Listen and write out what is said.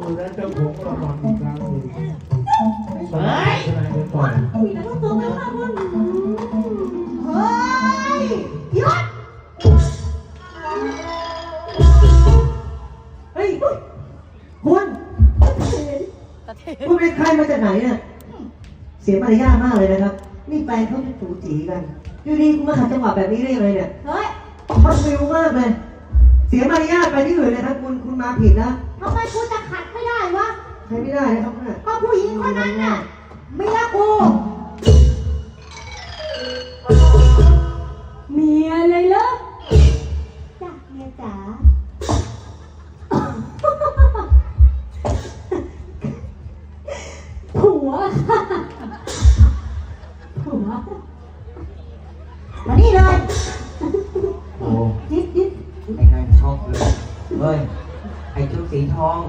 แเฮ้ยหยุดเฮ้ยคุณคุณเป็นใครมาจากไหนเนี่ยเสียมารยาทมากเลยนะครับ นี่แฟนเขาจูจีกัน อยู่ดีกูมาขัดจังหวะแบบนี้ได้ยังไงเนี่ย เฮ้ยมันฟิวมากเลย เสียมารยาทไปที่อื่นเลยนะคุณคุณมาผิดนะทำไมกูจะขัดไม่ได้วะ ใช้ไม่ได้นะครับเนี่ยก็ผู้หญิงคนนั้นน่ะเมียกูเมียเลยเหรอจ้ะเมียจ๋าผัวผัวมานี่เลย โอ้จิ๊บจิ๊บไอ้นั่นช็อกเลยเฮ้ยไอ้ชุดสีทอง